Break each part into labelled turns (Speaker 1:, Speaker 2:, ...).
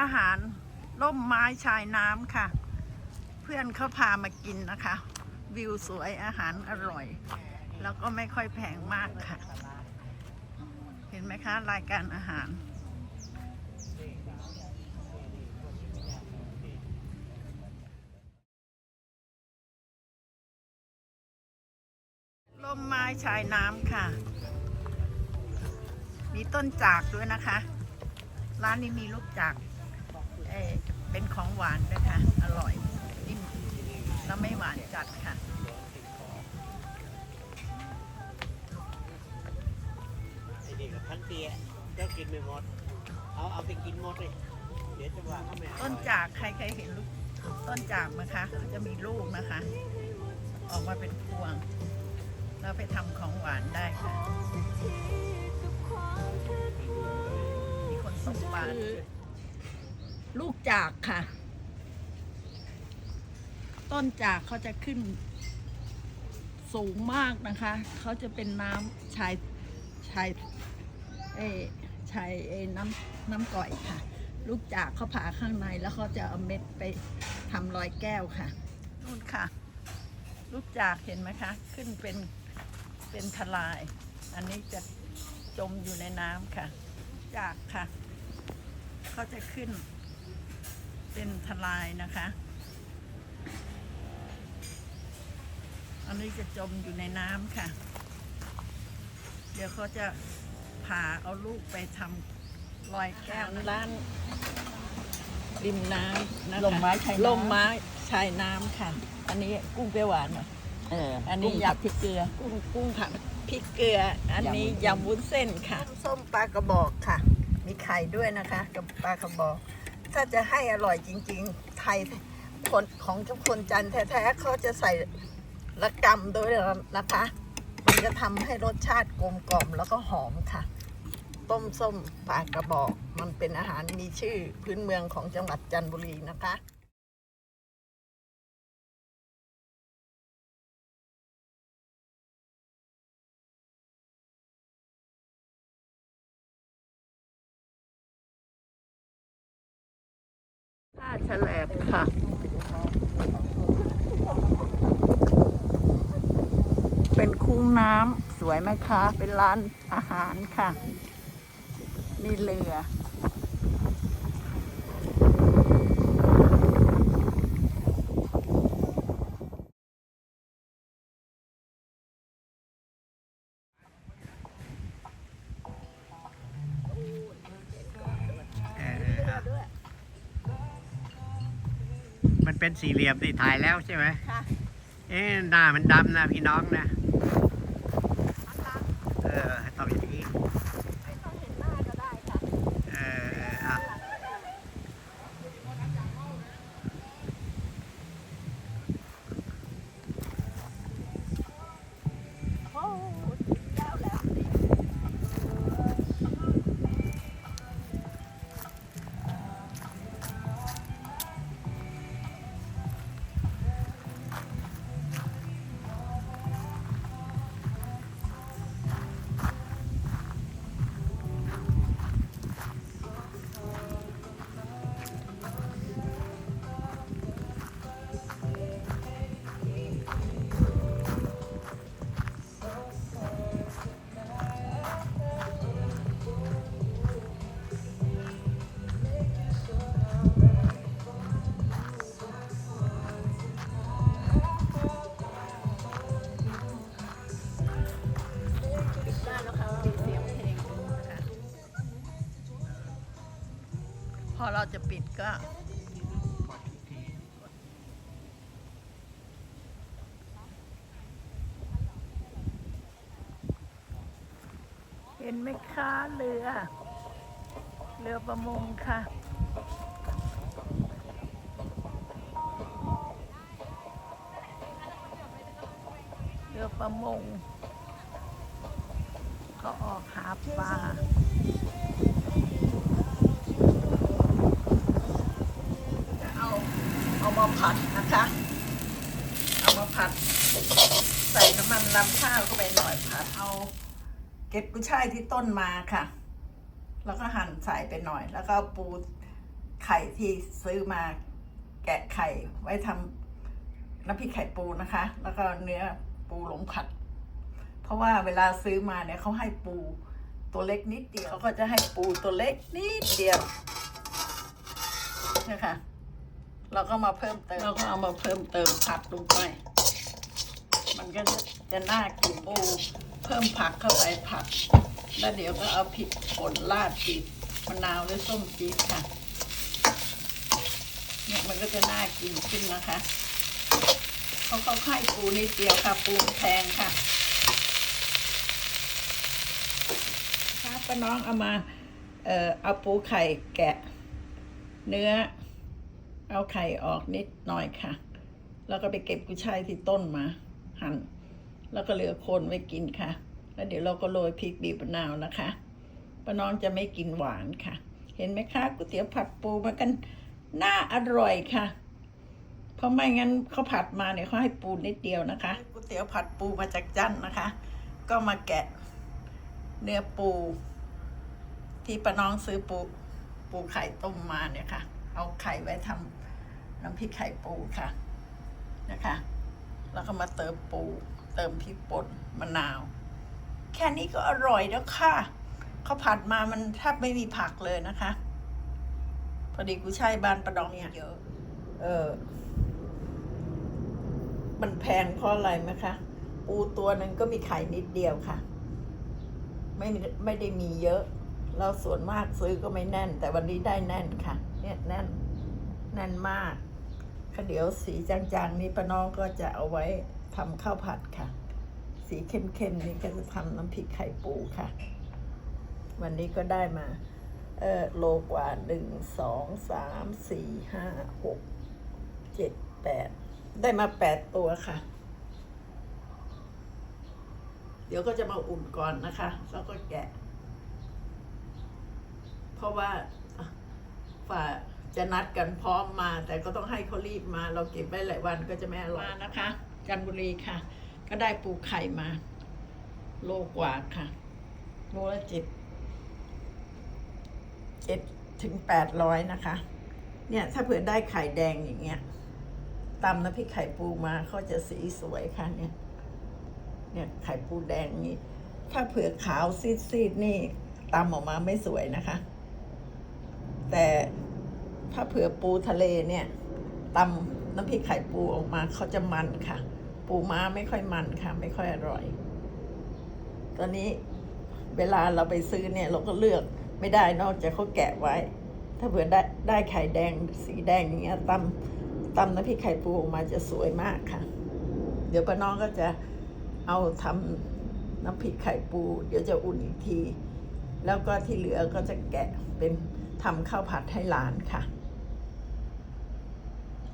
Speaker 1: อาหารล่มไม้ชายน้ำค่ะ เพื่อนเขาพามากินนะคะ วิวสวยอาหารอร่อย แล้วก็ไม่ค่อยแพงมากค่ะ เห็นไหมคะ รายการอาหารล่มไม้ชายน้ำค่ะ มีต้นจากด้วยนะคะ ร้านนี้มีลูกจาก เอ่อเป็นของหวานด้วยค่ะ อร่อยนิ่มแล้วไม่หวานจัดค่ะ
Speaker 2: ไอ้นี่กับพันเตียเจ้ากินไม่หมด เอาเอาไปกินหมดเลย เดี๋ยวจะว่าเขาไม่เอา
Speaker 1: ต้นจากใครเคยเห็นลูกต้นจากไหมคะเขาจะมีลูกนะคะ ออกมาเป็นพวง แล้วไปทำของหวานได้ค่ะ มีคนส่งปาน ลูกจากค่ะ ต้นจากเขาจะขึ้น สูงมากนะคะ เขาจะเป็นน้ำชายชายเอชายเออน้ำน้ำก่อยค่ะ ลูกจากเขาผ่าข้างในแล้วเขาจะเอาเม็ดไปทำรอยแก้วค่ะนู่นค่ะ ลูกจากเห็นไหมคะ ขึ้นเป็นเป็นทลาย อันนี้จะจมอยู่ในน้ำค่ะ จากค่ะ เขาจะขึ้น เป็นทลายนะคะ อันนี้จะจมอยู่ในน้ำค่ะ เดี๋ยวเขาจะผ่าเอาลูกไปทำรอยแก้วร้านริมน้ำนะคะ
Speaker 3: ลมไม้ชายน้ำ
Speaker 1: ลมไม้ชายน้ำค่ะ อันนี้กุ้งเปรี้ยวหวานเหรอ
Speaker 3: เออ
Speaker 1: อั
Speaker 3: อั
Speaker 1: น
Speaker 3: น
Speaker 1: นี้
Speaker 3: นี้
Speaker 1: อยา
Speaker 3: ยั
Speaker 1: ก
Speaker 3: กพริกเกลือ
Speaker 1: กุ้งกุ้งผัดพริกเกลือ อันนี้
Speaker 3: ยำวุ้น
Speaker 1: ยำวุ้นเส้นค่ะ ส้มปลากระบอกค่ะ มีไข่ด้วยนะคะ กับปลากระบอก ถ้าจะให้อร่อยจริง ๆ ไทยคนของทุกคนจันทร์แท้ๆเขาจะใส่ละกำด้วยนะคะ มันจะทำให้รสชาติกลมกล่อมแล้วก็หอมค่ะ ต้มส้มปลากระบอก มันเป็นอาหารมีชื่อพื้นเมืองของจังหวัดจันทบุรีนะคะ ฉลบค่ะเป็นคุ้งน้ำสวยไหมคะ เป็นร้านอาหารค่ะนี่เรือ
Speaker 2: เอ มันเป็นสี่เหลี่ยมที่ถ่ายแล้วใช่ไหม
Speaker 1: ค่ะ
Speaker 2: เอ๊ะหน้ามันดำนะพี่น้องนะ อ
Speaker 1: เราจะปิดก็เห็นไหมคะเรือ เรือประมงค่ะ เรือประมง เอามาผัด ใส่น้ำมันลำข้าวเข้าไปหน่อยผัดเอา เก็บกุ้ยช่ายที่ต้นมาค่ะ แล้วก็หั่นใส่ไปหน่อย แล้วก็ปูไข่ที่ซื้อมาแกะไข่ไว้ทำน้ำพริกไข่ปูนะคะ แล้วก็เนื้อปูหลงผัด เพราะว่าเวลาซื้อมาเนี่ยเขาให้ปูตัวเล็กนิดเดียวเขาก็จะให้ปูตัวเล็กนิดเดียวนะคะ เราก็มาเพิ่มเติม เราก็เอามาเพิ่มเติมผัดลงไป มันก็จะน่ากินปูเพิ่มผักเข้าไปผัดแล้วเดี๋ยวก็เอาพริกป่นราดจีบมะนาวหรือส้มจีค่ะ เนี่ยมันก็จะน่ากินขึ้นนะคะเขาเขาให้ปูนิดเดียวค่ะ ปูแพงค่ะครับป้าน้องเอามา เอ่อเอาปูไข่แกะ เนื้อ เอาไข่ออกนิดหน่อยค่ะ แล้วก็ไปเก็บกุยช่ายที่ต้นมา หั่น แล้วก็เหลือโคนไว้กินค่ะ แล้วเดี๋ยวเราก็โรยพริกบีบมะนาวนะคะป้าน้องจะไม่กินหวานค่ะ เห็นไหมคะก๋วยเตี๋ยวผัดปูมันกันน่าอร่อยค่ะ เพราะไม่งั้นเขาผัดมาเนี่ยเขาให้ปูนิดเดียวนะคะก๋วยเตี๋ยวผัดปูมาจากจันทร์นะคะ ก็มาแกะเนื้อปู ที่ป้าน้องซื้อปูปูไข่ต้มมาเนี่ยค่ะ เอาไข่ไว้ทำ น้ำพริกไข่ปูค่ะนะคะ แล้วก็มาเติมปู เติมพริกป่นมะนาว แค่นี้ก็อร่อยแล้วค่ะเขาผัดมามันแทบไม่มีผักเลยนะคะ พอดีกูใช้บ้านประดองเนี่ยเยอะเออมันแพงเพราะอะไรไหมคะ ปูตัวหนึ่งก็มีไข่นิดเดียวค่ะ ไม่ไม่ได้มีเยอะ เราส่วนมากซื้อก็ไม่แน่น แต่วันนี้ได้แน่นค่ะ เนี่ยแน่น แน่นมาก ข้าวเดี๋ยวสีจางๆนี้ป้าน้องก็จะเอาไว้ทำข้าวผัดค่ะ สีเข้มๆนี่ก็จะทำน้ำพริกไข่ปูค่ะ วันนี้ก็ได้มาเออโลกว่าหนึ่งสองสามสี่ห้าหกเจ็ดแปดได้มาแปดตัวค่ะ เดี๋ยวก็จะมาอุ่นก่อนนะคะ แล้วก็แกะ เพราะว่าฝ่า จะนัดกันพร้อมมา แต่ก็ต้องให้เขารีบมา เราเก็บไว้หลายวันก็จะไม่อร่อย มานะคะ จันทบุรีค่ะ ก็ได้ปูไข่มา โลกว่าค่ะโลละเจ็ดเจ็ดถึงแปดร้อยนะคะ เนี่ยถ้าเผื่อได้ไข่แดงอย่างเงี้ยตำน้ำพริกไข่ปูมาเขาจะสีสวยค่ะเนี่ย เนี่ยไข่ปูแดงนี่ ถ้าเผื่อขาวซีดๆนี่ตำออกมาไม่สวยนะคะ แต่ ถ้าเผื่อปูทะเลเนี่ยตำน้ำพริกไข่ปูออกมาเขาจะมันค่ะ ปูม้าไม่ค่อยมันค่ะ ไม่ค่อยอร่อย ตอนนี้เวลาเราไปซื้อเนี่ย เราก็เลือกไม่ได้นอกจากเขาแกะไว้ ถ้าเผื่อได้ได้ไข่แดงสีแดงอย่างเงี้ยตำตำน้ำพริกไข่ปูออกมาจะสวยมากค่ะ เดี๋ยวป้าน้องก็จะเอาทำน้ำพริกไข่ปู เดี๋ยวจะอุ่นอีกที แล้วก็ที่เหลือก็จะแกะเป็นทำข้าวผัดให้หลานค่ะ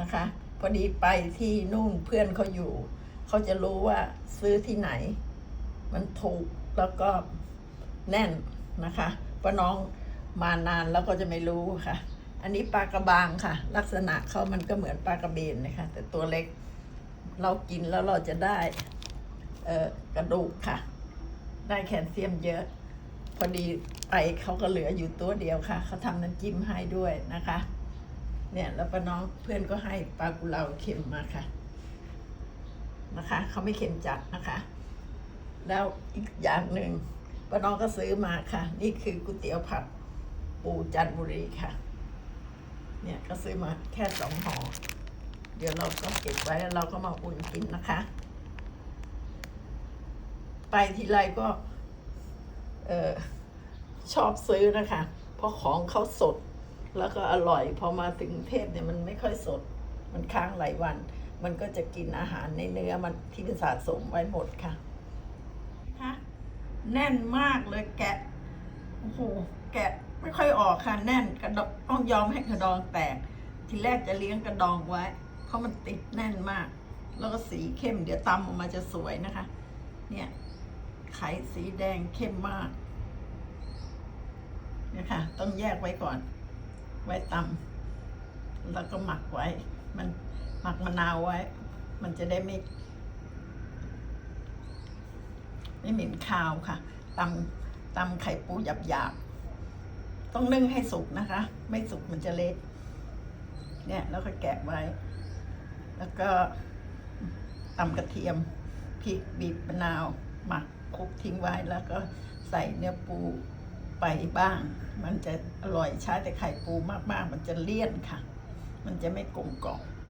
Speaker 1: นะคะ พอดีไปที่นู่นเพื่อนเขาอยู่ เขาจะรู้ว่าซื้อที่ไหน มันถูกแล้วก็แน่นนะคะป้าน้องมานานแล้วก็จะไม่รู้ค่ะ อันนี้ปลากระบางค่ะ ลักษณะเขามันก็เหมือนปลากระเบนนะคะ แต่ตัวเล็กเรากินแล้วเราจะได้เกระดูกค่ะ ได้แคลเซียมเยอะ พอดีไปเขาก็เหลืออยู่ตัวเดียวค่ะ เขาทำน้ำจิ้มให้ด้วยนะคะ เนี่ยแล้วป้าน้องเพื่อนก็ให้ปลากุเลาเค็มมาค่ะ นะคะเขาไม่เค็มจัดนะคะ แล้วอีกอย่างหนึ่งป้าน้องก็ซื้อมาค่ะ นี่คือก๋วยเตี๋ยวผัดปูจันบุรีค่ะ เนี่ยก็ซื้อมาแค่สองห่อเดี๋ยวเราก็เก็บไว้แล้วเราก็มาอุ่นกินนะคะ ไปทีไรก็ เออชอบซื้อนะคะ เพราะของเขาสด แล้วก็อร่อยพอมาถึงเทพเนี่ยมันไม่ค่อยสด มันค้างหลายวัน มันก็จะกินอาหารในเนื้อมันที่สะสมไว้หมดค่ะค่ะแน่นมากเลยแกะโอ้โหแกะไม่ค่อยออกค่ะแน่นกระดองต้องยอมให้กระดองแตก ทีแรกจะเลี้ยงกระดองไว้ เพราะมันติดแน่นมาก แล้วก็สีเข้ม เดี๋ยวตำออกมาจะสวยนะคะ เนี่ยไข่สีแดงเข้มมากเนี่ยค่ะต้องแยกไว้ก่อน ไว้ตำแล้วก็หมักไว้ มันหมักมะนาวไว้ มันจะได้ไม่ ไม่เหม็นคาวค่ะตำตำไข่ปูหยาบๆ ต้องนึ่งให้สุกนะคะ ไม่สุกมันจะเละเนี่ยแล้วก็แกะไว้ แล้วก็ตำกระเทียมพริกบีบมะนาว หมักคลุกทิ้งไว้แล้วก็ใส่เนื้อปู ไปบ้าง มันจะอร่อยใช้แต่ไข่ปูมากๆ มันจะเลี่ยนค่ะ มันจะไม่กลมกล่อม